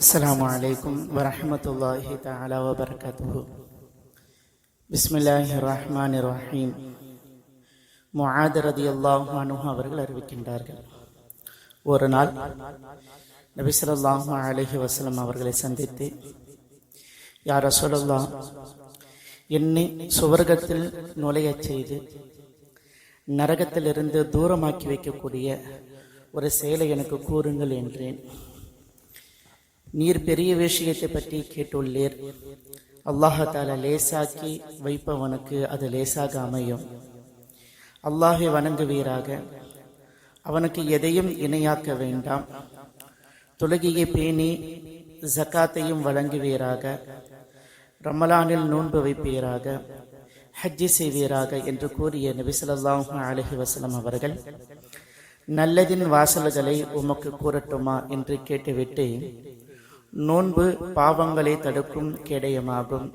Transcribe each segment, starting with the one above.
السلام عليكم ورحمة الله تعالى وبركاته بسم الله الرحمن الرحيم முஆத் ரதியல்லாஹு அன்ஹு அவர்கள் அறிவிக்கின்றார்கள் ஒரு நாள் நபி ஸல்லல்லாஹு அலைஹி வஸல்லம் அவர்களை சந்தித்து யா ரசூலல்லாஹ் என்னை சுவர்க்கத்தில் நுழையச் செய்து நரகத்திலிருந்து தூரமாக்கி வைக்கக்கூடிய ஒரு செயலை எனக்கு கூறுங்கள் என்றேன் நீர் பெரிய விஷயத்தை பற்றி கேட்டுள்ளீர். அல்லாஹால லேசாக்கி வைப்பவனுக்கு அது லேசாக அமையும். அல்லாஹை வணங்குவீராக. அவனுக்கு எதையும் இணையாக்க வேண்டாம். தொழுகையை பேணி ஜக்காத்தையும் வழங்குவீராக. ரமலானில் நோன்பு வைப்பீராக. ஹஜ்ஜி செய்வீராக என்று கூறிய நபிசல்லாஹு அலஹி வசலம் அவர்கள் நல்லதின் வாசல்களை உமக்கு கூறட்டுமா என்று கேட்டுவிட்டு நோன்பு பாவங்களை தடுக்கும் கேடயமாகும்.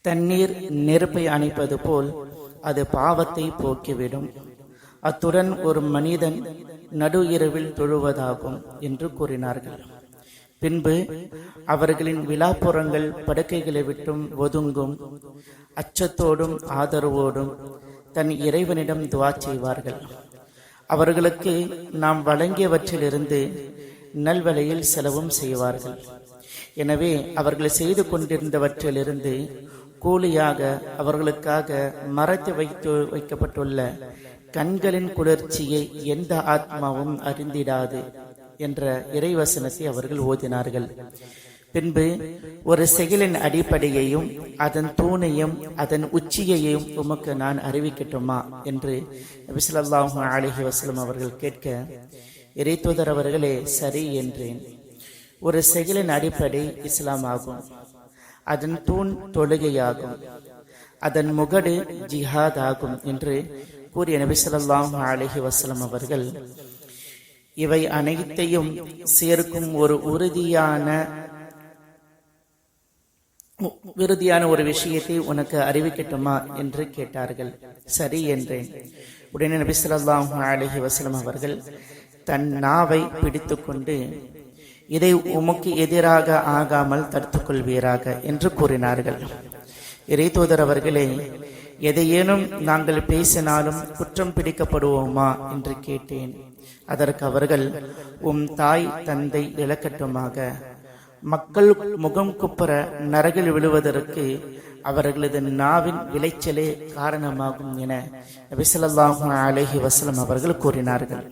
தண்ணீர் நெருப்பை அணைப்பது போல் அது பாவத்தை போக்கிவிடும். அத்துடன் ஒரு மனிதன் நடு இரவில் தொழுவதாகும் என்று கூறினார்கள். பின்பு அவர்களின் விழாப்புறங்கள் படுக்கைகளை விட்டும் ஒதுங்கும். அச்சத்தோடும் ஆதரவோடும் தன் இறைவனிடம் துவா செய்வார்கள். அவர்களுக்கு நாம் வழங்கியவற்றிலிருந்து நல்வலையில் செலவும் செய்வார்கள். எனவே அவர்கள் செய்து கொண்டிருந்தவற்றிலிருந்து கூலியாக அவர்களுக்காக மறைத்து வைத்து வைக்கப்பட்டுள்ள கண்களின் குளிர்ச்சியை எந்த ஆத்மாவும் அறிந்திடாது என்ற இறைவசனத்தை அவர்கள் ஓதினார்கள். பின்பு ஒரு செயலின் அடிப்படையையும் அதன் தூணையும் அதன் உச்சியையும் உமக்கு நான் அறிவிக்கட்டுமா? என்று நபிசல்லாஹு அலஹி வசலம் அவர்கள் கேட்க இறைத்துதர் அவர்களே சரி என்றேன். ஒரு செயலின் அடிப்படை இஸ்லாம் ஆகும் அதன் தூண் தொழுகையாகும். அதன் முகடு ஜிஹாத் ஆகும் என்று கூறிய நபிசல்லாஹு அலஹி வசலம் அவர்கள் இவை அனைத்தையும் சேர்க்கும் ஒரு உறுதியான உறுதியான ஒரு விஷயத்தை உனக்கு அறிவிக்கட்டுமா என்று கேட்டார்கள். சரி என்றேன். உடனே நபி சொல்லாம் அலைஹி வசலம் அவர்கள் தன் நாவை பிடித்துக்கொண்டு இதை உமக்கு எதிராக ஆகாமல் தடுத்துக் கொள்வீராக என்று கூறினார்கள். இறைதூதர் அவர்களே எதையேனும் நாங்கள் பேசினாலும் குற்றம் பிடிக்கப்படுவோமா என்று கேட்டேன். அதற்கு அவர்கள் உம் தாய் தந்தை இழக்கட்டுமாக மக்கள் முகம் குப்புற நரகில் விழுவதற்கு அவர்களது நாவின் விளைச்சலே காரணமாகும் என நபிசல்லாஹு அலஹி வசலம் அவர்கள் கூறினார்கள்.